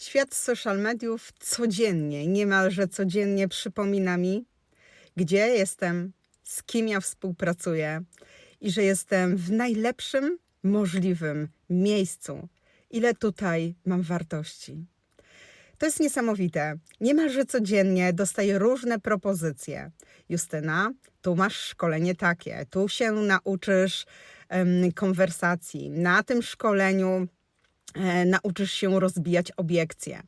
Świat social mediów codziennie, niemalże codziennie przypomina mi, gdzie jestem, z kim ja współpracuję i że jestem w najlepszym możliwym miejscu. Ile tutaj mam wartości. To jest niesamowite. Niemalże codziennie dostaję różne propozycje. Justyna, tu masz szkolenie takie, tu się nauczysz em, konwersacji. Na tym szkoleniu nauczysz się rozbijać obiekcje.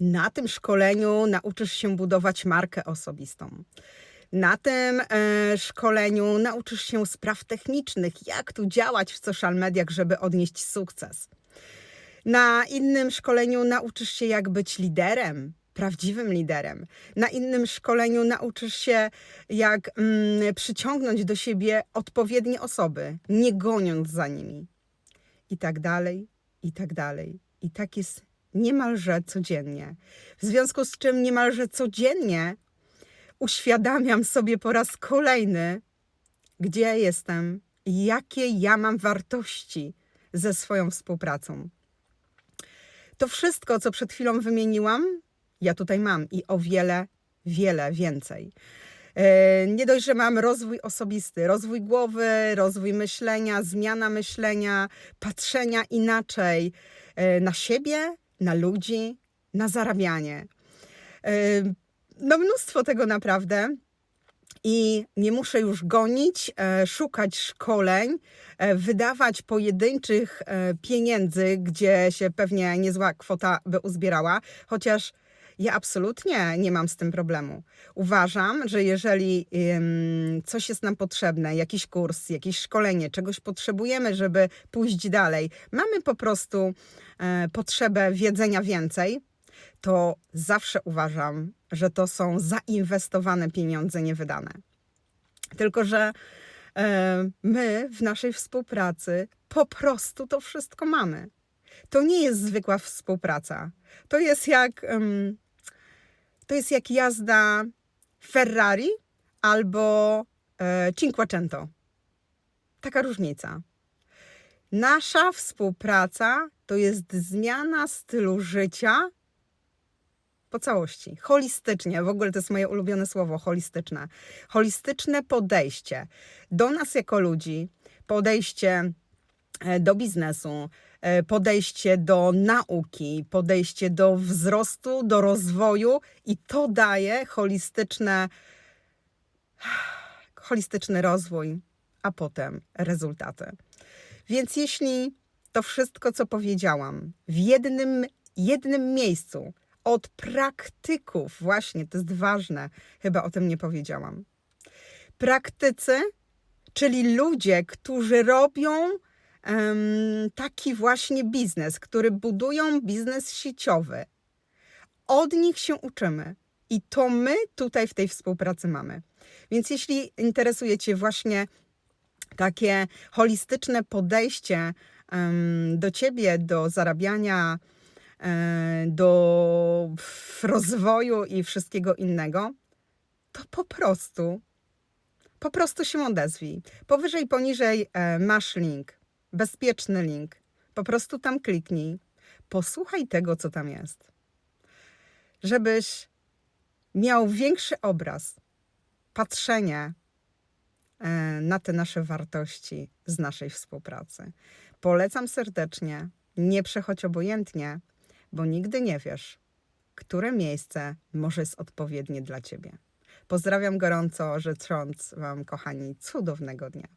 Na tym szkoleniu nauczysz się budować markę osobistą. Na tym e, szkoleniu nauczysz się spraw technicznych, jak tu działać w social mediach, żeby odnieść sukces. Na innym szkoleniu nauczysz się, jak być liderem, prawdziwym liderem. Na innym szkoleniu nauczysz się, jak mm, przyciągnąć do siebie odpowiednie osoby, nie goniąc za nimi. I tak dalej, i tak dalej. I tak jest niemalże codziennie. W związku z czym niemalże codziennie uświadamiam sobie po raz kolejny, gdzie ja jestem jakie ja mam wartości ze swoją współpracą. To wszystko, co przed chwilą wymieniłam, ja tutaj mam i o wiele, wiele więcej. E, Nie dość, że mam rozwój osobisty, rozwój głowy, rozwój myślenia, zmiana myślenia, patrzenia inaczej e, na siebie, na ludzi, na zarabianie. E, No, mnóstwo tego naprawdę. I nie muszę już gonić, szukać szkoleń, wydawać pojedynczych pieniędzy, gdzie się pewnie niezła kwota by uzbierała, chociaż ja absolutnie nie mam z tym problemu. Uważam, że jeżeli coś jest nam potrzebne, jakiś kurs, jakieś szkolenie, czegoś potrzebujemy, żeby pójść dalej, mamy po prostu e, potrzebę wiedzenia więcej, to zawsze uważam, że to są zainwestowane pieniądze, nie wydane. Tylko, że e, my w naszej współpracy po prostu to wszystko mamy. To nie jest zwykła współpraca. To jest jak, em, to jest jak jazda Ferrari albo e, Cinquecento. Taka różnica. Nasza współpraca to jest zmiana stylu życia po całości, holistycznie. W ogóle to jest moje ulubione słowo holistyczne. Holistyczne podejście do nas jako ludzi, podejście do biznesu, e, podejście do nauki, podejście do wzrostu, do rozwoju i to daje holistyczne, holistyczny rozwój, a potem rezultaty. Więc jeśli to wszystko, co powiedziałam, w jednym, jednym miejscu od praktyków, właśnie to jest ważne, chyba o tym nie powiedziałam. Praktycy, czyli ludzie, którzy robią taki właśnie biznes, który budują biznes sieciowy. Od nich się uczymy. I to my tutaj w tej współpracy mamy. Więc jeśli interesuje Cię właśnie takie holistyczne podejście do Ciebie, do zarabiania, e, do rozwoju i wszystkiego innego, to po prostu, po prostu się odezwij. Powyżej, poniżej e, masz link, bezpieczny link. Po prostu tam kliknij. Posłuchaj tego, co tam jest. Żebyś miał większy obraz, patrzenie na te nasze wartości z naszej współpracy. Polecam serdecznie, nie przechodź obojętnie, bo nigdy nie wiesz, które miejsce może jest odpowiednie dla Ciebie. Pozdrawiam gorąco, życząc Wam, kochani, cudownego dnia.